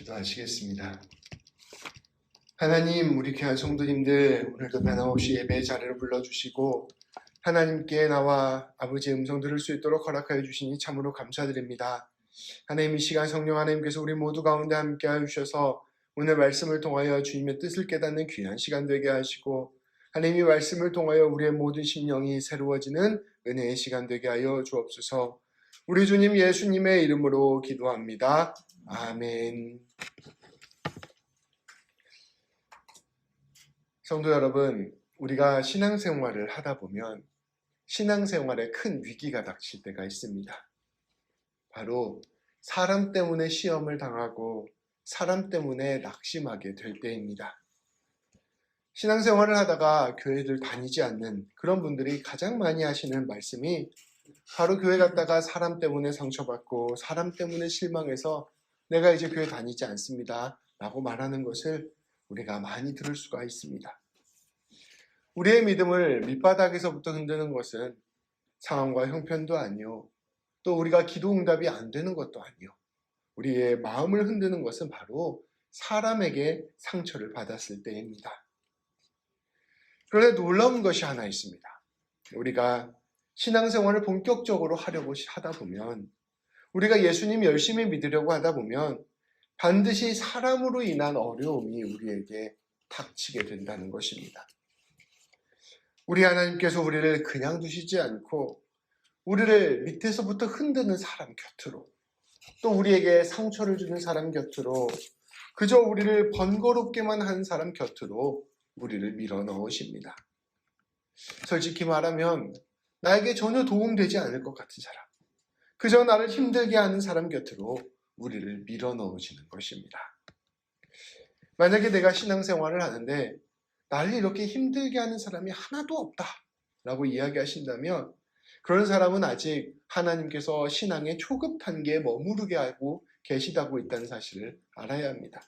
기도하시겠습니다. 하나님, 우리 귀한 성도님들 오늘도 변함없이 예배 자리를 불러주시고 하나님께 나와 아버지의 음성 들을 수 있도록 허락하여 주시니 참으로 감사드립니다. 하나님 이 시간 성령 하나님께서 우리 모두 가운데 함께하여 주셔서 오늘 말씀을 통하여 주님의 뜻을 깨닫는 귀한 시간 되게 하시고 하나님이 말씀을 통하여 우리의 모든 심령이 새로워지는 은혜의 시간 되게 하여 주옵소서. 우리 주님 예수님의 이름으로 기도합니다. 아멘. 성도 여러분, 우리가 신앙생활을 하다 보면 신앙생활에 큰 위기가 닥칠 때가 있습니다. 바로 사람 때문에 시험을 당하고 사람 때문에 낙심하게 될 때입니다. 신앙생활을 하다가 교회를 다니지 않는 그런 분들이 가장 많이 하시는 말씀이 바로 교회 갔다가 사람 때문에 상처받고 사람 때문에 실망해서 내가 이제 교회 다니지 않습니다. 라고 말하는 것을 우리가 많이 들을 수가 있습니다. 우리의 믿음을 밑바닥에서부터 흔드는 것은 상황과 형편도 아니요. 또 우리가 기도 응답이 안 되는 것도 아니요. 우리의 마음을 흔드는 것은 바로 사람에게 상처를 받았을 때입니다. 그런데 놀라운 것이 하나 있습니다. 우리가 신앙생활을 본격적으로 하려고 하다 보면 우리가 예수님 열심히 믿으려고 하다 보면 반드시 사람으로 인한 어려움이 우리에게 닥치게 된다는 것입니다. 우리 하나님께서 우리를 그냥 두시지 않고 우리를 밑에서부터 흔드는 사람 곁으로 또 우리에게 상처를 주는 사람 곁으로 그저 우리를 번거롭게만 한 사람 곁으로 우리를 밀어 넣으십니다. 솔직히 말하면 나에게 전혀 도움되지 않을 것 같은 사람, 그저 나를 힘들게 하는 사람 곁으로 우리를 밀어 넣으시는 것입니다. 만약에 내가 신앙생활을 하는데 나를 이렇게 힘들게 하는 사람이 하나도 없다 라고 이야기하신다면 그런 사람은 아직 하나님께서 신앙의 초급 단계에 머무르게 하고 계시다고 있다는 사실을 알아야 합니다.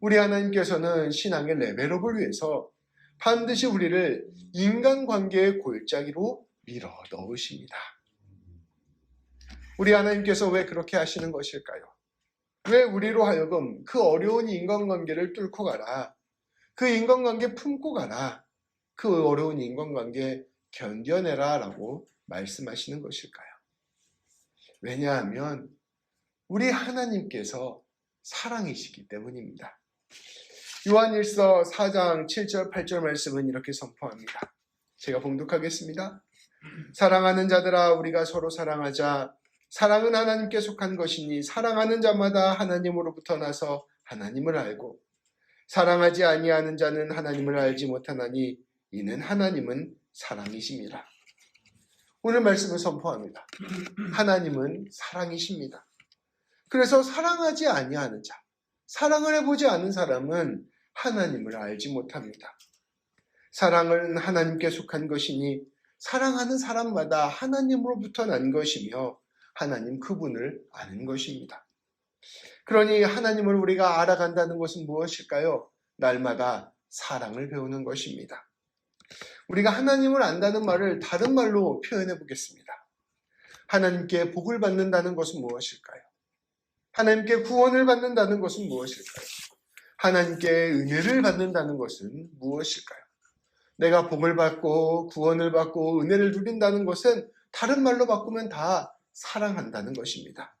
우리 하나님께서는 신앙의 레벨업을 위해서 반드시 우리를 인간관계의 골짜기로 밀어 넣으십니다. 우리 하나님께서 왜 그렇게 하시는 것일까요? 왜 우리로 하여금 그 어려운 인간관계를 뚫고 가라. 그 인간관계 품고 가라. 그 어려운 인간관계 견뎌내라 라고 말씀하시는 것일까요? 왜냐하면 우리 하나님께서 사랑이시기 때문입니다. 요한일서 4장 7절 8절 말씀은 이렇게 선포합니다. 제가 봉독하겠습니다. 사랑하는 자들아 우리가 서로 사랑하자 사랑은 하나님께 속한 것이니 사랑하는 자마다 하나님으로부터 나서 하나님을 알고 사랑하지 아니하는 자는 하나님을 알지 못하나니 이는 하나님은 사랑이십니다. 오늘 말씀을 선포합니다. 하나님은 사랑이십니다. 그래서 사랑하지 아니하는 자, 사랑을 해보지 않은 사람은 하나님을 알지 못합니다. 사랑은 하나님께 속한 것이니 사랑하는 사람마다 하나님으로부터 난 것이며 하나님 그분을 아는 것입니다. 그러니 하나님을 우리가 알아간다는 것은 무엇일까요? 날마다 사랑을 배우는 것입니다. 우리가 하나님을 안다는 말을 다른 말로 표현해 보겠습니다. 하나님께 복을 받는다는 것은 무엇일까요? 하나님께 구원을 받는다는 것은 무엇일까요? 하나님께 은혜를 받는다는 것은 무엇일까요? 내가 복을 받고 구원을 받고 은혜를 누린다는 것은 다른 말로 바꾸면 다 사랑한다는 것입니다.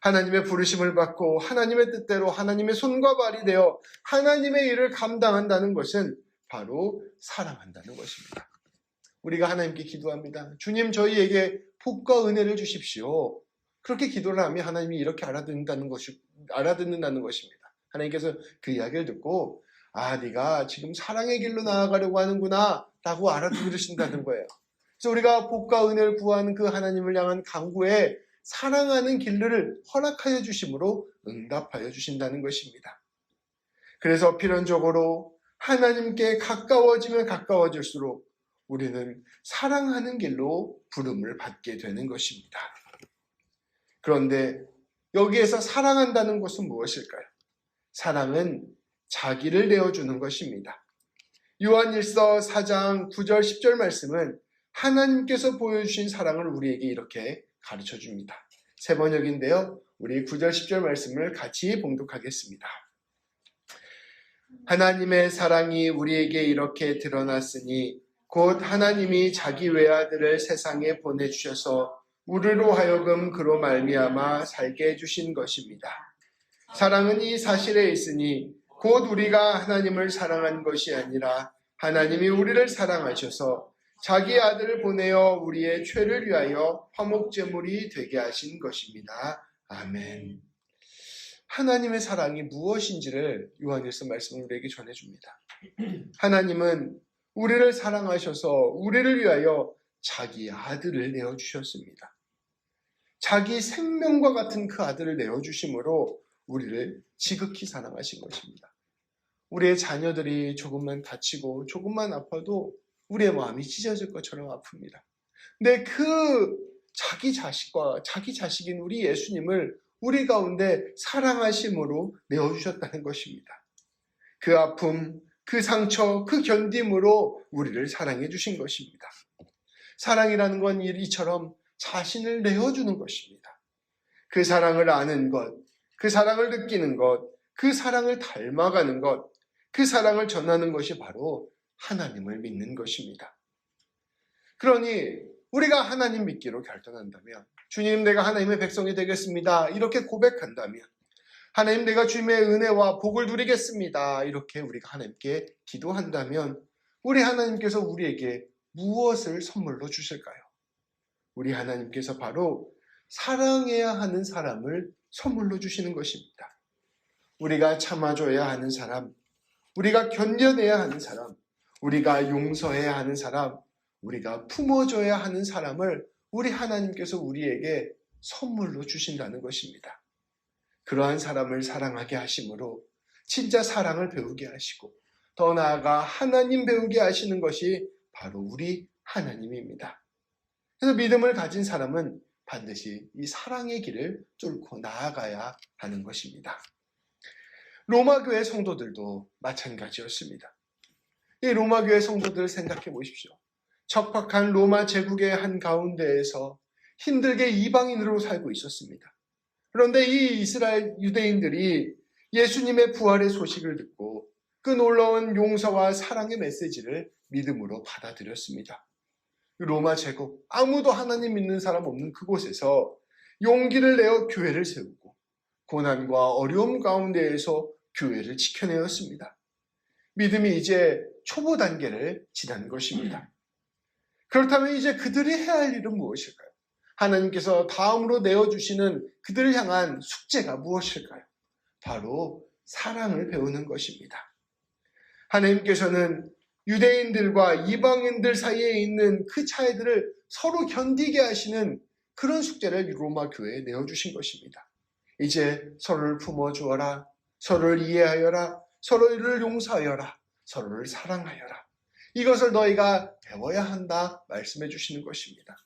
하나님의 부르심을 받고 하나님의 뜻대로 하나님의 손과 발이 되어 하나님의 일을 감당한다는 것은 바로 사랑한다는 것입니다. 우리가 하나님께 기도합니다. 주님 저희에게 복과 은혜를 주십시오. 그렇게 기도를 하면 하나님이 이렇게 알아듣는다는 것이 알아듣는다는 것입니다. 하나님께서 그 이야기를 듣고 아 네가 지금 사랑의 길로 나아가려고 하는구나라고 알아들으신다는 거예요. 그래서 우리가 복과 은혜를 구하는 그 하나님을 향한 강구에 사랑하는 길을 허락하여 주심으로 응답하여 주신다는 것입니다. 그래서 필연적으로 하나님께 가까워지면 가까워질수록 우리는 사랑하는 길로 부름을 받게 되는 것입니다. 그런데 여기에서 사랑한다는 것은 무엇일까요? 사랑은 자기를 내어주는 것입니다. 요한일서 4장 9절 10절 말씀은 하나님께서 보여주신 사랑을 우리에게 이렇게 가르쳐 줍니다. 세 번역인데요. 우리 9절 10절 말씀을 같이 봉독하겠습니다. 하나님의 사랑이 우리에게 이렇게 드러났으니 곧 하나님이 자기 외아들을 세상에 보내주셔서 우리로 하여금 그로 말미암아 살게 해주신 것입니다. 사랑은 이 사실에 있으니 곧 우리가 하나님을 사랑한 것이 아니라 하나님이 우리를 사랑하셔서 자기 아들을 보내어 우리의 죄를 위하여 화목제물이 되게 하신 것입니다. 아멘. 하나님의 사랑이 무엇인지를 요한일서 말씀을 우리에게 전해줍니다. 하나님은 우리를 사랑하셔서 우리를 위하여 자기 아들을 내어주셨습니다. 자기 생명과 같은 그 아들을 내어주심으로 우리를 지극히 사랑하신 것입니다. 우리의 자녀들이 조금만 다치고 조금만 아파도 우리의 마음이 찢어질 것처럼 아픕니다. 근데 그 자기 자식과 자기 자식인 우리 예수님을 우리 가운데 사랑하심으로 내어주셨다는 것입니다. 그 아픔, 그 상처, 그 견딤으로 우리를 사랑해 주신 것입니다. 사랑이라는 건 이처럼 자신을 내어주는 것입니다. 그 사랑을 아는 것, 그 사랑을 느끼는 것, 그 사랑을 닮아가는 것, 그 사랑을 전하는 것이 바로 하나님을 믿는 것입니다. 그러니 우리가 하나님 믿기로 결단한다면 주님 내가 하나님의 백성이 되겠습니다. 이렇게 고백한다면 하나님 내가 주님의 은혜와 복을 누리겠습니다. 이렇게 우리가 하나님께 기도한다면 우리 하나님께서 우리에게 무엇을 선물로 주실까요? 우리 하나님께서 바로 사랑해야 하는 사람을 선물로 주시는 것입니다. 우리가 참아줘야 하는 사람, 우리가 견뎌내야 하는 사람, 우리가 용서해야 하는 사람, 우리가 품어줘야 하는 사람을 우리 하나님께서 우리에게 선물로 주신다는 것입니다. 그러한 사람을 사랑하게 하심으로 진짜 사랑을 배우게 하시고 더 나아가 하나님 배우게 하시는 것이 바로 우리 하나님입니다. 그래서 믿음을 가진 사람은 반드시 이 사랑의 길을 뚫고 나아가야 하는 것입니다. 로마 교회 성도들도 마찬가지였습니다. 이 로마 교회 성도들을 생각해 보십시오. 척박한 로마 제국의 한 가운데에서 힘들게 이방인으로 살고 있었습니다. 그런데 이 이스라엘 유대인들이 예수님의 부활의 소식을 듣고 그 놀라운 용서와 사랑의 메시지를 믿음으로 받아들였습니다. 로마 제국, 아무도 하나님 믿는 사람 없는 그곳에서 용기를 내어 교회를 세우고 고난과 어려움 가운데에서 교회를 지켜내었습니다. 믿음이 이제 초보 단계를 지난 것입니다. 그렇다면 이제 그들이 해야 할 일은 무엇일까요? 하나님께서 다음으로 내어주시는 그들을 향한 숙제가 무엇일까요? 바로 사랑을 배우는 것입니다. 하나님께서는 유대인들과 이방인들 사이에 있는 그 차이들을 서로 견디게 하시는 그런 숙제를 로마 교회에 내어주신 것입니다. 이제 서로를 품어주어라, 서로를 이해하여라, 서로를 용서하여라, 서로를 사랑하여라. 이것을 너희가 배워야 한다 말씀해 주시는 것입니다.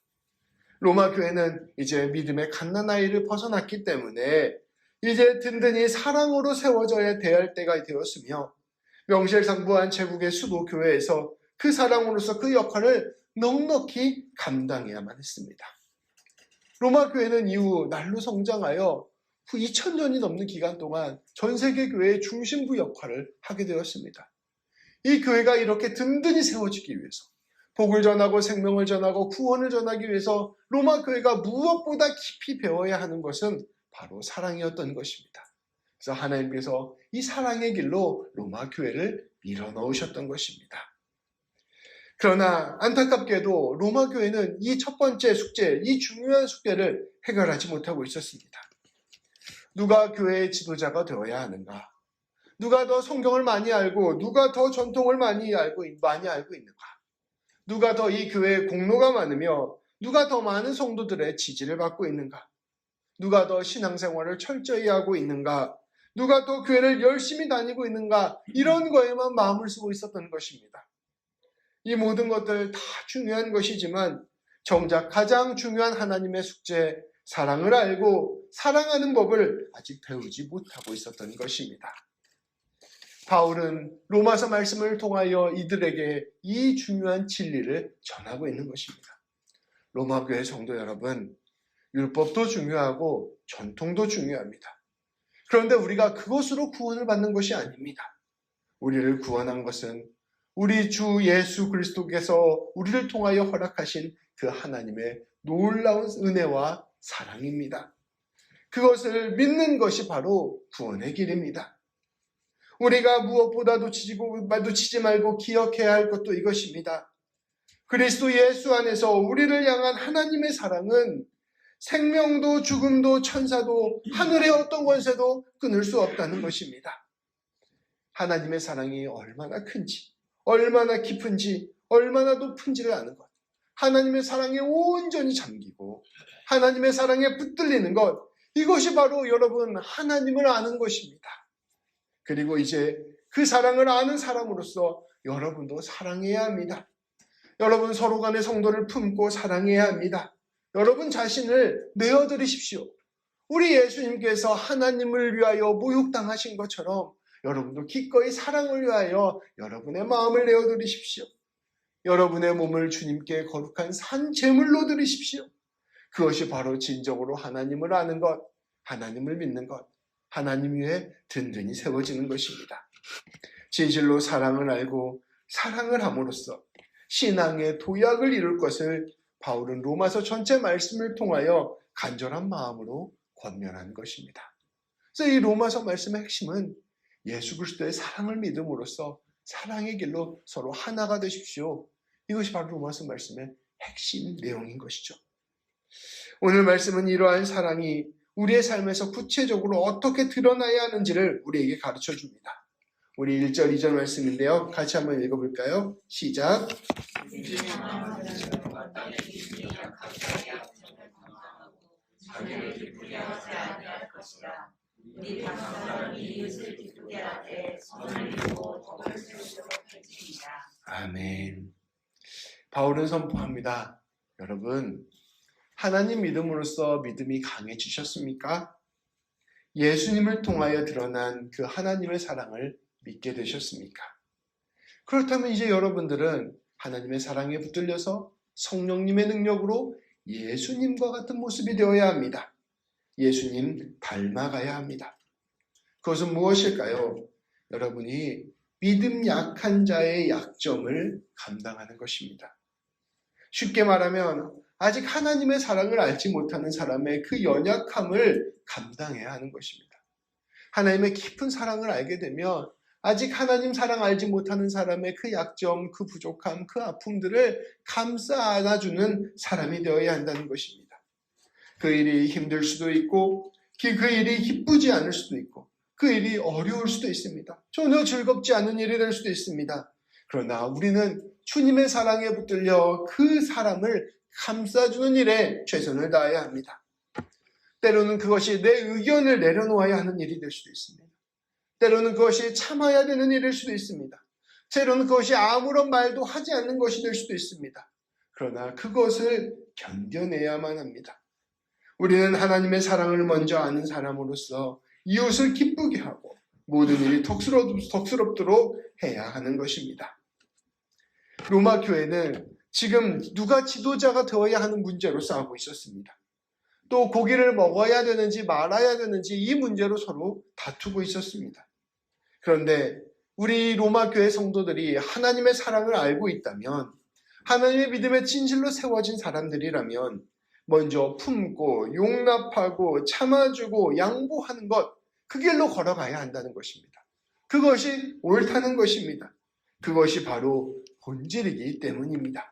로마 교회는 이제 믿음의 갓난아이를 벗어났기 때문에 이제 든든히 사랑으로 세워져야 대할 때가 되었으며 명실상부한 제국의 수도 교회에서 그 사랑으로서 그 역할을 넉넉히 감당해야만 했습니다. 로마 교회는 이후 날로 성장하여 후 2000년이 넘는 기간 동안 전 세계 교회의 중심부 역할을 하게 되었습니다. 이 교회가 이렇게 든든히 세워지기 위해서 복을 전하고 생명을 전하고 구원을 전하기 위해서 로마 교회가 무엇보다 깊이 배워야 하는 것은 바로 사랑이었던 것입니다. 그래서 하나님께서 이 사랑의 길로 로마 교회를 밀어 넣으셨던 것입니다. 그러나 안타깝게도 로마 교회는 이 첫 번째 숙제, 이 중요한 숙제를 해결하지 못하고 있었습니다. 누가 교회의 지도자가 되어야 하는가? 누가 더 성경을 많이 알고 누가 더 전통을 많이 알고 많이 알고 있는가? 누가 더 이 교회에 공로가 많으며 누가 더 많은 성도들의 지지를 받고 있는가? 누가 더 신앙생활을 철저히 하고 있는가? 누가 더 교회를 열심히 다니고 있는가? 이런 거에만 마음을 쓰고 있었던 것입니다. 이 모든 것들 다 중요한 것이지만 정작 가장 중요한 하나님의 숙제, 사랑을 알고 사랑하는 법을 아직 배우지 못하고 있었던 것입니다. 바울은 로마서 말씀을 통하여 이들에게 이 중요한 진리를 전하고 있는 것입니다. 로마 교회 성도 여러분, 율법도 중요하고 전통도 중요합니다. 그런데 우리가 그것으로 구원을 받는 것이 아닙니다. 우리를 구원한 것은 우리 주 예수 그리스도께서 우리를 통하여 허락하신 그 하나님의 놀라운 은혜와 사랑입니다. 그것을 믿는 것이 바로 구원의 길입니다. 우리가 무엇보다도 치지고 놓치지 말고 기억해야 할 것도 이것입니다. 그리스도 예수 안에서 우리를 향한 하나님의 사랑은 생명도 죽음도 천사도 하늘의 어떤 권세도 끊을 수 없다는 것입니다. 하나님의 사랑이 얼마나 큰지, 얼마나 깊은지, 얼마나 높은지를 아는 것. 하나님의 사랑에 온전히 잠기고 하나님의 사랑에 붙들리는 것. 이것이 바로 여러분 하나님을 아는 것입니다. 그리고 이제 그 사랑을 아는 사람으로서 여러분도 사랑해야 합니다. 여러분 서로 간의 성도를 품고 사랑해야 합니다. 여러분 자신을 내어드리십시오. 우리 예수님께서 하나님을 위하여 모욕당하신 것처럼 여러분도 기꺼이 사랑을 위하여 여러분의 마음을 내어드리십시오. 여러분의 몸을 주님께 거룩한 산 제물로 드리십시오. 그것이 바로 진정으로 하나님을 아는 것, 하나님을 믿는 것, 하나님 위에 든든히 세워지는 것입니다. 진실로 사랑을 알고 사랑을 함으로써 신앙의 도약을 이룰 것을 바울은 로마서 전체 말씀을 통하여 간절한 마음으로 권면한 것입니다. 그래서 이 로마서 말씀의 핵심은 예수 그리스도의 사랑을 믿음으로써 사랑의 길로 서로 하나가 되십시오. 이것이 바로 로마서 말씀의 핵심 내용인 것이죠. 오늘 말씀은 이러한 사랑이 우리의 삶에서 구체적으로 어떻게 드러나야 하는지를 우리에게 가르쳐 줍니다. 우리 1절, 2절 말씀인데요. 같이 한번 읽어볼까요? 시작. 아멘. 바울은 선포합니다. 여러분, 하나님 믿음으로써 믿음이 강해지셨습니까? 예수님을 통하여 드러난 그 하나님의 사랑을 믿게 되셨습니까? 그렇다면 이제 여러분들은 하나님의 사랑에 붙들려서 성령님의 능력으로 예수님과 같은 모습이 되어야 합니다. 예수님 닮아가야 합니다. 그것은 무엇일까요? 여러분이 믿음 약한 자의 약점을 감당하는 것입니다. 쉽게 말하면 아직 하나님의 사랑을 알지 못하는 사람의 그 연약함을 감당해야 하는 것입니다. 하나님의 깊은 사랑을 알게 되면 아직 하나님 사랑 알지 못하는 사람의 그 약점, 그 부족함, 그 아픔들을 감싸 안아주는 사람이 되어야 한다는 것입니다. 그 일이 힘들 수도 있고, 그 일이 기쁘지 않을 수도 있고, 그 일이 어려울 수도 있습니다. 전혀 즐겁지 않은 일이 될 수도 있습니다. 그러나 우리는 주님의 사랑에 붙들려 그 사람을 감싸주는 일에 최선을 다해야 합니다. 때로는 그것이 내 의견을 내려놓아야 하는 일이 될 수도 있습니다. 때로는 그것이 참아야 되는 일일 수도 있습니다. 때로는 그것이 아무런 말도 하지 않는 것이 될 수도 있습니다. 그러나 그것을 견뎌내야만 합니다. 우리는 하나님의 사랑을 먼저 아는 사람으로서 이웃을 기쁘게 하고 모든 일이 덕스럽, 도록 해야 하는 것입니다. 로마 교회는 지금 누가 지도자가 되어야 하는 문제로 싸우고 있었습니다. 또 고기를 먹어야 되는지 말아야 되는지 이 문제로 서로 다투고 있었습니다. 그런데 우리 로마 교회 성도들이 하나님의 사랑을 알고 있다면 하나님의 믿음에 진실로 세워진 사람들이라면 먼저 품고 용납하고 참아주고 양보하는 것, 그 길로 걸어가야 한다는 것입니다. 그것이 옳다는 것입니다. 그것이 바로 본질이기 때문입니다.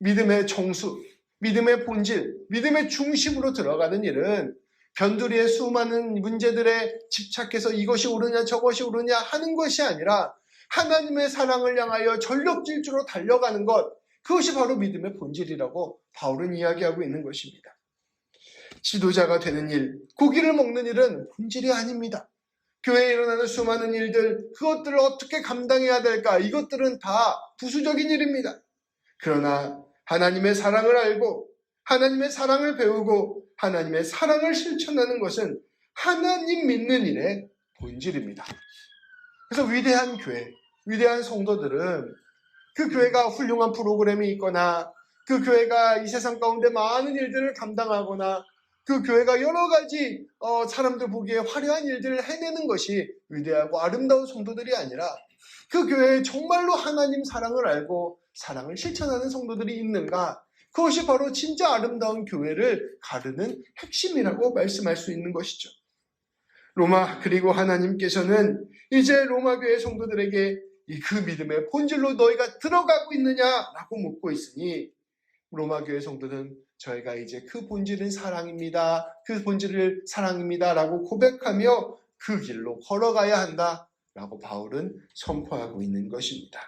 믿음의 정수, 믿음의 본질, 믿음의 중심으로 들어가는 일은 변두리의 수많은 문제들에 집착해서 이것이 옳으냐 저것이 옳으냐 하는 것이 아니라 하나님의 사랑을 향하여 전력질주로 달려가는 것, 그것이 바로 믿음의 본질이라고 바울은 이야기하고 있는 것입니다. 지도자가 되는 일, 고기를 먹는 일은 본질이 아닙니다. 교회에 일어나는 수많은 일들, 그것들을 어떻게 감당해야 될까? 이것들은 다 부수적인 일입니다. 그러나 하나님의 사랑을 알고 하나님의 사랑을 배우고 하나님의 사랑을 실천하는 것은 하나님 믿는 일의 본질입니다. 그래서 위대한 교회, 위대한 성도들은 그 교회가 훌륭한 프로그램이 있거나 그 교회가 이 세상 가운데 많은 일들을 감당하거나 그 교회가 여러 가지 어, 사람들 보기에 화려한 일들을 해내는 것이 위대하고 아름다운 성도들이 아니라 그 교회에 정말로 하나님 사랑을 알고 사랑을 실천하는 성도들이 있는가? 그것이 바로 진짜 아름다운 교회를 가르는 핵심이라고 말씀할 수 있는 것이죠. 로마 그리고 하나님께서는 이제 로마 교회 성도들에게 이그 믿음의 본질로 너희가 들어가고 있느냐라고 묻고 있으니 로마 교회 성도는 저희가 이제 그 본질은 사랑입니다. 그 본질을 사랑입니다라고 고백하며 그 길로 걸어가야 한다 라고 바울은 선포하고 있는 것입니다.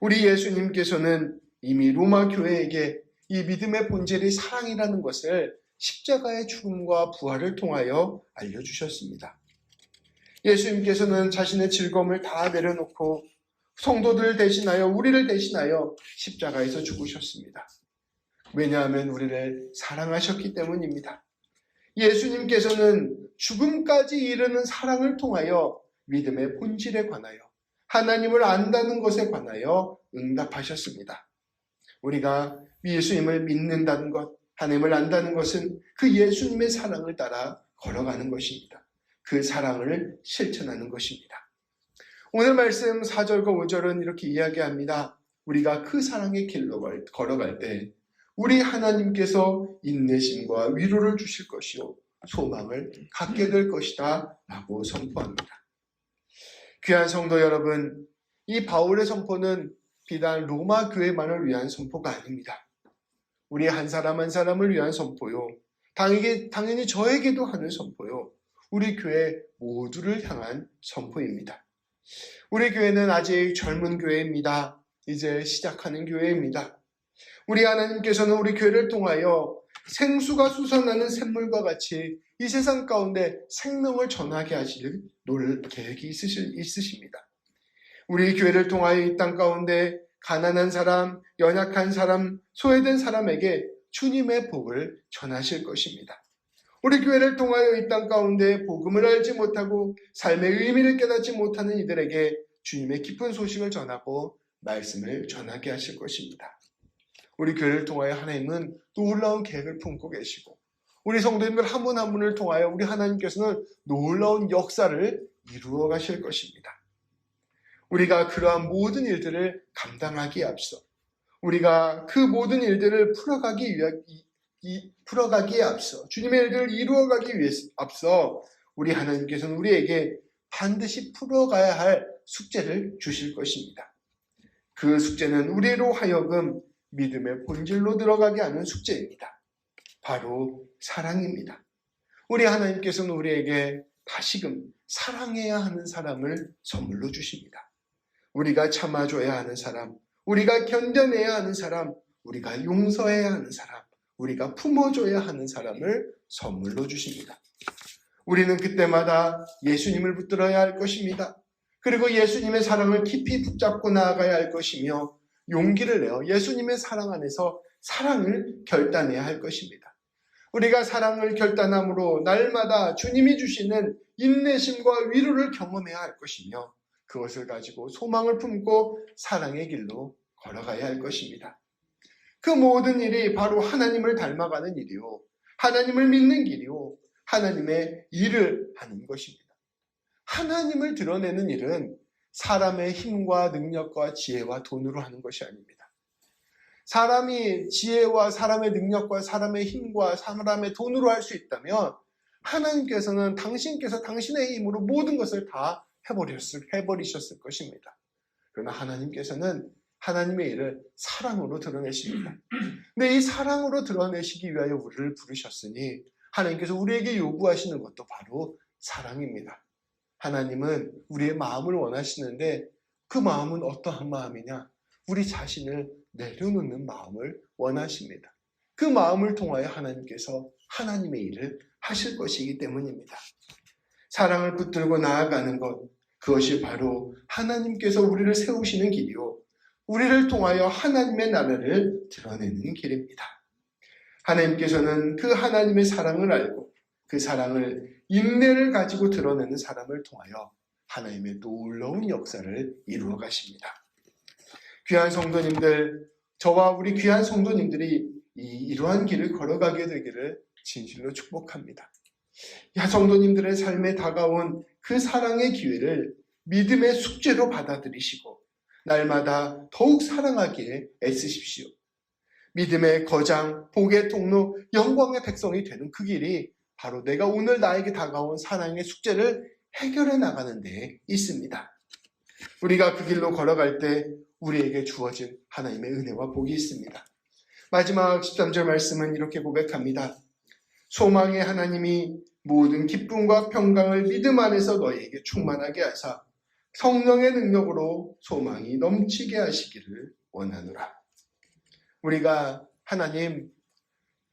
우리 예수님께서는 이미 로마 교회에게 이 믿음의 본질이 사랑이라는 것을 십자가의 죽음과 부활을 통하여 알려주셨습니다. 예수님께서는 자신의 즐거움을 다 내려놓고 성도들을 대신하여 우리를 대신하여 십자가에서 죽으셨습니다. 왜냐하면 우리를 사랑하셨기 때문입니다. 예수님께서는 죽음까지 이르는 사랑을 통하여 믿음의 본질에 관하여 하나님을 안다는 것에 관하여 응답하셨습니다. 우리가 예수님을 믿는다는 것, 하나님을 안다는 것은 그 예수님의 사랑을 따라 걸어가는 것입니다. 그 사랑을 실천하는 것입니다. 오늘 말씀 4절과 5절은 이렇게 이야기합니다. 우리가 그 사랑의 길로 걸어갈 때 우리 하나님께서 인내심과 위로를 주실 것이요 소망을 갖게 될 것이다 라고 선포합니다. 귀한 성도 여러분, 이 바울의 선포는 비단 로마 교회만을 위한 선포가 아닙니다. 우리 한 사람 한 사람을 위한 선포요. 당연히, 당연히 저에게도 하는 선포요. 우리 교회 모두를 향한 선포입니다. 우리 교회는 아직 젊은 교회입니다. 이제 시작하는 교회입니다. 우리 하나님께서는 우리 교회를 통하여 생수가 솟아나는 샘물과 같이 이 세상 가운데 생명을 전하게 하실 놀 계획이 있으실, 있으십니다. 우리 교회를 통하여 이 땅 가운데 가난한 사람, 연약한 사람, 소외된 사람에게 주님의 복을 전하실 것입니다. 우리 교회를 통하여 이 땅 가운데 복음을 알지 못하고 삶의 의미를 깨닫지 못하는 이들에게 주님의 깊은 소식을 전하고 말씀을 전하게 하실 것입니다. 우리 교회를 통하여 하나님은 놀라운 계획을 품고 계시고 우리 성도님들 한분한 분을 통하여 우리 하나님께서는 놀라운 역사를 이루어 가실 것입니다. 우리가 그러한 모든 일들을 감당하기에 앞서 우리가 그 모든 일들을 풀어가기 위하, 이, 풀어가기에 앞서 주님의 일들을 이루어가기 위해 앞서 우리 하나님께서는 우리에게 반드시 풀어가야 할 숙제를 주실 것입니다. 그 숙제는 우리로 하여금 믿음의 본질로 들어가게 하는 숙제입니다. 바로 사랑입니다. 우리 하나님께서는 우리에게 다시금 사랑해야 하는 사람을 선물로 주십니다. 우리가 참아줘야 하는 사람, 우리가 견뎌내야 하는 사람, 우리가 용서해야 하는 사람, 우리가 품어줘야 하는 사람을 선물로 주십니다. 우리는 그때마다 예수님을 붙들어야 할 것입니다. 그리고 예수님의 사랑을 깊이 붙잡고 나아가야 할 것이며 용기를 내어 예수님의 사랑 안에서 사랑을 결단해야 할 것입니다. 우리가 사랑을 결단함으로 날마다 주님이 주시는 인내심과 위로를 경험해야 할 것이며 그것을 가지고 소망을 품고 사랑의 길로 걸어가야 할 것입니다. 그 모든 일이 바로 하나님을 닮아가는 일이요. 하나님을 믿는 길이요. 하나님의 일을 하는 것입니다. 하나님을 드러내는 일은 사람의 힘과 능력과 지혜와 돈으로 하는 것이 아닙니다. 사람이 지혜와 사람의 능력과 사람의 힘과 사람의 돈으로 할 수 있다면 하나님께서는 당신께서 당신의 힘으로 모든 것을 다 해버렸을, 해버리셨을 것입니다. 그러나 하나님께서는 하나님의 일을 사랑으로 드러내십니다. 근데 이 사랑으로 드러내시기 위하여 우리를 부르셨으니 하나님께서 우리에게 요구하시는 것도 바로 사랑입니다. 하나님은 우리의 마음을 원하시는데 그 마음은 어떠한 마음이냐? 우리 자신을 내려놓는 마음을 원하십니다. 그 마음을 통하여 하나님께서 하나님의 일을 하실 것이기 때문입니다. 사랑을 붙들고 나아가는 것, 그것이 바로 하나님께서 우리를 세우시는 길이요. 우리를 통하여 하나님의 나라를 드러내는 길입니다. 하나님께서는 그 하나님의 사랑을 알고 그 사랑을 인내를 가지고 드러내는 사람을 통하여 하나님의 놀라운 역사를 이루어 가십니다. 귀한 성도님들, 저와 우리 귀한 성도님들이 이 이러한 길을 걸어가게 되기를 진실로 축복합니다. 야 성도님들의 삶에 다가온 그 사랑의 기회를 믿음의 숙제로 받아들이시고 날마다 더욱 사랑하기에 애쓰십시오. 믿음의 거장, 복의 통로, 영광의 백성이 되는 그 길이 바로 내가 오늘 나에게 다가온 사랑의 숙제를 해결해 나가는 데 있습니다. 우리가 그 길로 걸어갈 때 우리에게 주어진 하나님의 은혜와 복이 있습니다. 마지막 13절 말씀은 이렇게 고백합니다. 소망의 하나님이 모든 기쁨과 평강을 믿음 안에서 너희에게 충만하게 하사 성령의 능력으로 소망이 넘치게 하시기를 원하노라. 우리가 하나님,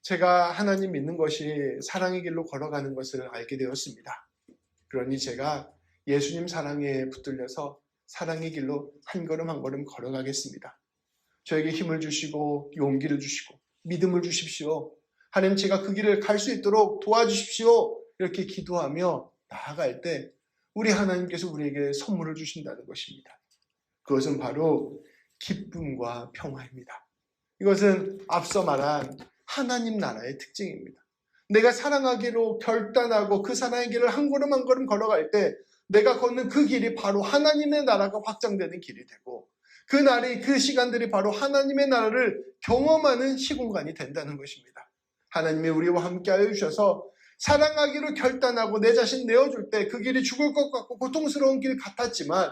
제가 하나님 믿는 것이 사랑의 길로 걸어가는 것을 알게 되었습니다. 그러니 제가 예수님 사랑에 붙들려서 사랑의 길로 한 걸음 한 걸음 걸어가겠습니다. 저에게 힘을 주시고 용기를 주시고 믿음을 주십시오. 하나님 제가 그 길을 갈 수 있도록 도와주십시오. 이렇게 기도하며 나아갈 때 우리 하나님께서 우리에게 선물을 주신다는 것입니다. 그것은 바로 기쁨과 평화입니다. 이것은 앞서 말한 하나님 나라의 특징입니다. 내가 사랑하기로 결단하고 그 사랑의 길을 한 걸음 한 걸음 걸어갈 때 내가 걷는 그 길이 바로 하나님의 나라가 확장되는 길이 되고 그 날이 그 시간들이 바로 하나님의 나라를 경험하는 시공간이 된다는 것입니다. 하나님이 우리와 함께 하여 주셔서 사랑하기로 결단하고 내 자신 내어줄 때 그 길이 죽을 것 같고 고통스러운 길 같았지만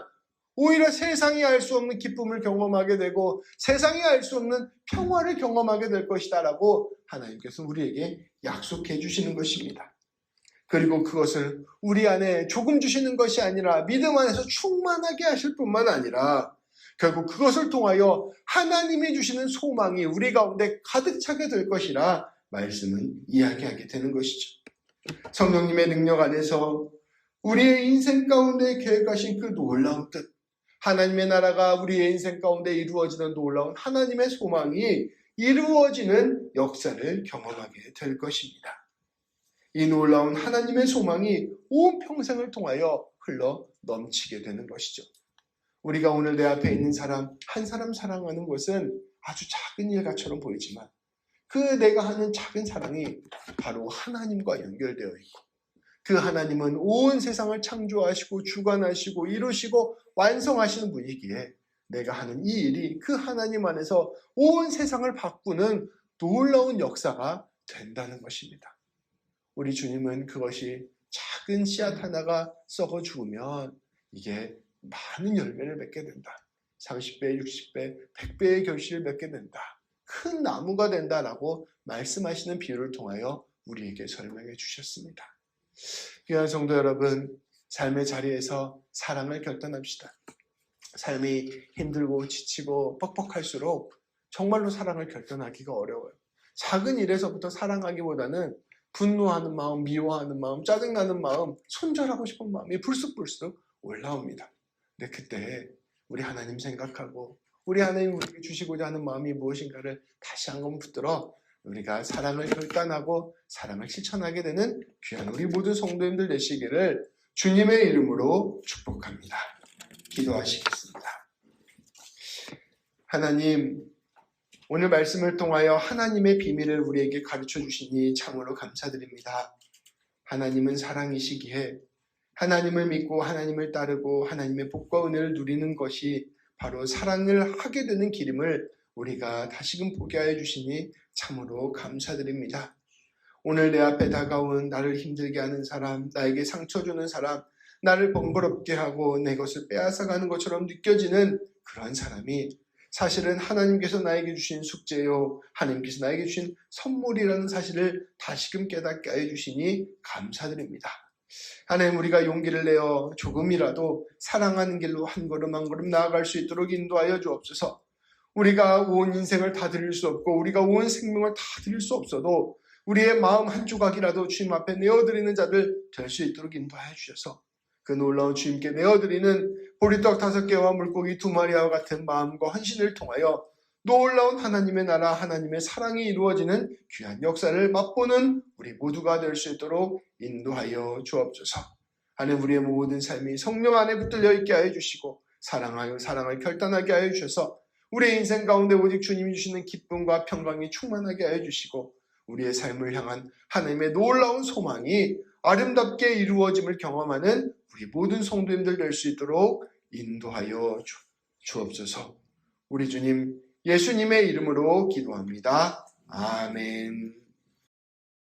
오히려 세상이 알 수 없는 기쁨을 경험하게 되고 세상이 알 수 없는 평화를 경험하게 될 것이다라고 하나님께서 우리에게 약속해 주시는 것입니다. 그리고 그것을 우리 안에 조금 주시는 것이 아니라 믿음 안에서 충만하게 하실 뿐만 아니라 결국 그것을 통하여 하나님이 주시는 소망이 우리 가운데 가득 차게 될 것이라 말씀은 이야기하게 되는 것이죠. 성령님의 능력 안에서 우리의 인생 가운데 계획하신 그 놀라운 뜻, 하나님의 나라가 우리의 인생 가운데 이루어지는 놀라운 하나님의 소망이 이루어지는 역사를 경험하게 될 것입니다. 이 놀라운 하나님의 소망이 온 평생을 통하여 흘러 넘치게 되는 것이죠. 우리가 오늘 내 앞에 있는 사람, 한 사람 사랑하는 것은 아주 작은 일과처럼 보이지만 그 내가 하는 작은 사랑이 바로 하나님과 연결되어 있고 그 하나님은 온 세상을 창조하시고 주관하시고 이루시고 완성하시는 분이기에 내가 하는 이 일이 그 하나님 안에서 온 세상을 바꾸는 놀라운 역사가 된다는 것입니다. 우리 주님은 그것이 작은 씨앗 하나가 썩어 죽으면 이게 많은 열매를 맺게 된다. 30배, 60배, 100배의 결실을 맺게 된다. 큰 나무가 된다라고 말씀하시는 비유를 통하여 우리에게 설명해 주셨습니다. 귀한 성도 여러분, 삶의 자리에서 사랑을 결단합시다. 삶이 힘들고 지치고 뻑뻑할수록 정말로 사랑을 결단하기가 어려워요. 작은 일에서부터 사랑하기보다는 분노하는 마음, 미워하는 마음, 짜증나는 마음, 손절하고 싶은 마음이 불쑥불쑥 올라옵니다. 근데 그때 우리 하나님 생각하고 우리 하나님 우리에게 주시고자 하는 마음이 무엇인가를 다시 한번 붙들어 우리가 사랑을 결단하고 사랑을 실천하게 되는 귀한 우리 모든 성도님들 되시기를 주님의 이름으로 축복합니다. 기도하시겠습니다. 하나님, 오늘 말씀을 통하여 하나님의 비밀을 우리에게 가르쳐 주시니 참으로 감사드립니다. 하나님은 사랑이시기에 하나님을 믿고 하나님을 따르고 하나님의 복과 은혜를 누리는 것이 바로 사랑을 하게 되는 길임을 우리가 다시금 보게 하여 주시니 참으로 감사드립니다. 오늘 내 앞에 다가온 나를 힘들게 하는 사람, 나에게 상처 주는 사람, 나를 번거롭게 하고 내 것을 빼앗아가는 것처럼 느껴지는 그런 사람이 사실은 하나님께서 나에게 주신 숙제요, 하나님께서 나에게 주신 선물이라는 사실을 다시금 깨닫게 하여 주시니 감사드립니다. 하나님 우리가 용기를 내어 조금이라도 사랑하는 길로 한 걸음 한 걸음 나아갈 수 있도록 인도하여 주옵소서. 우리가 온 인생을 다 드릴 수 없고 우리가 온 생명을 다 드릴 수 없어도 우리의 마음 한 조각이라도 주님 앞에 내어드리는 자들 될 수 있도록 인도하여 주셔서 그 놀라운 주님께 내어드리는 보리떡 다섯 개와 물고기 두 마리와 같은 마음과 헌신을 통하여 놀라운 하나님의 나라, 하나님의 사랑이 이루어지는 귀한 역사를 맛보는 우리 모두가 될 수 있도록 인도하여 주옵소서. 하나님 우리의 모든 삶이 성령 안에 붙들려 있게 하여 주시고 사랑하여 사랑을 결단하게 하여 주셔서 우리의 인생 가운데 오직 주님이 주시는 기쁨과 평강이 충만하게 하여 주시고 우리의 삶을 향한 하나님의 놀라운 소망이 아름답게 이루어짐을 경험하는 우리 모든 성도님들 될 수 있도록 인도하여 주, 주옵소서. 우리 주님 예수님의 이름으로 기도합니다. 아멘.